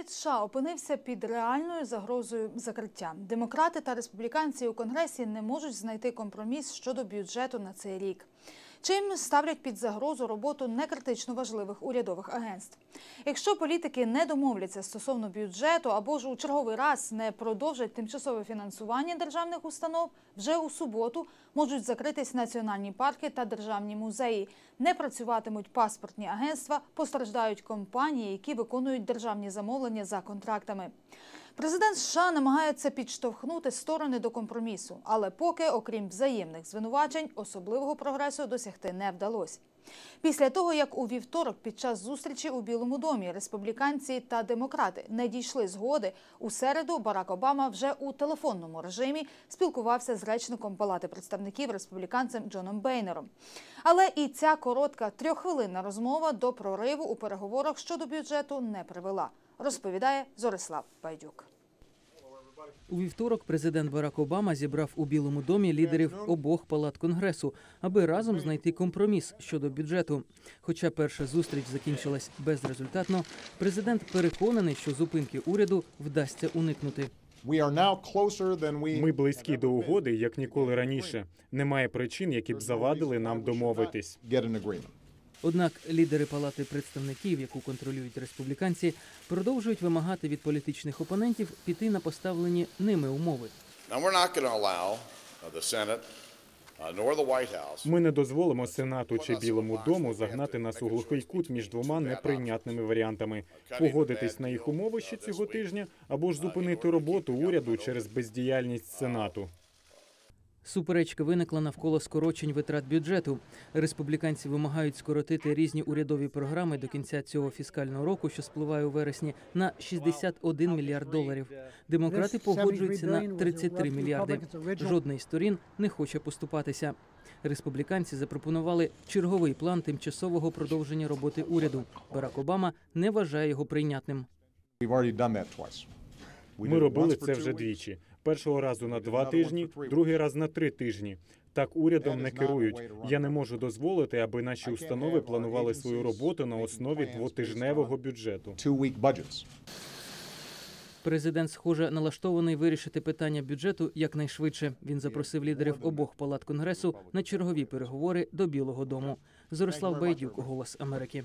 уряд США опинився під реальною загрозою закриття. Демократи та республіканці у конгресі не можуть знайти компроміс щодо бюджету на цей рік. Чим ставлять під загрозу роботу некритично важливих урядових агентств. Якщо політики не домовляться стосовно бюджету або ж у черговий раз не продовжать тимчасове фінансування державних установ, вже у суботу можуть закритись національні парки та державні музеї. Не працюватимуть паспортні агентства, постраждають компанії, які виконують державні замовлення за контрактами. Президент США намагається підштовхнути сторони до компромісу, але поки, окрім взаємних звинувачень, особливого прогресу досягти не вдалося. Після того, як у вівторок під час зустрічі у Білому домі республіканці та демократи не дійшли згоди, у середу Барак Обама вже у телефонному режимі спілкувався з речником Палати представників республіканцем Джоном Бейнером. Але і ця коротка трьоххвилинна розмова до прориву у переговорах щодо бюджету не привела, розповідає Зорислав Байдюк. У вівторок президент Барак Обама зібрав у Білому домі лідерів обох палат конгресу, аби разом знайти компроміс щодо бюджету. Хоча перша зустріч закінчилась безрезультатно, президент переконаний, що зупинки уряду вдасться уникнути. Ми близькі до угоди, як ніколи раніше. Немає причин, які б завадили нам домовитись. Однак лідери палати представників, яку контролюють республіканці, продовжують вимагати від політичних опонентів піти на поставлені ними умови. Uh, uh, Ми не дозволимо Сенату чи Білому дому загнати нас у глухий кут між двома неприйнятними варіантами: погодитись на їх умови ще цього тижня або ж зупинити роботу уряду через бездіяльність Сенату. Суперечка виникла навколо скорочень витрат бюджету. Республіканці вимагають скоротити різні урядові програми до кінця цього фіскального року, що спливає у вересні, на 61 мільярд доларів. Демократи погоджуються на 33 мільярди. Жодна із сторін не хоче поступатися. Республіканці запропонували черговий план тимчасового продовження роботи уряду. Барак Обама не вважає його прийнятним. Ми робили це вже двічі. Першого разу на два тижні, другий раз на три тижні. Так урядом не керують. Я не можу дозволити, аби наші установи планували свою роботу на основі двотижневого бюджету. Президент, схоже, налаштований вирішити питання бюджету якнайшвидше. Він запросив лідерів обох палат конгресу на чергові переговори до Білого Дому. Зорислав Байдюк, голос Америки.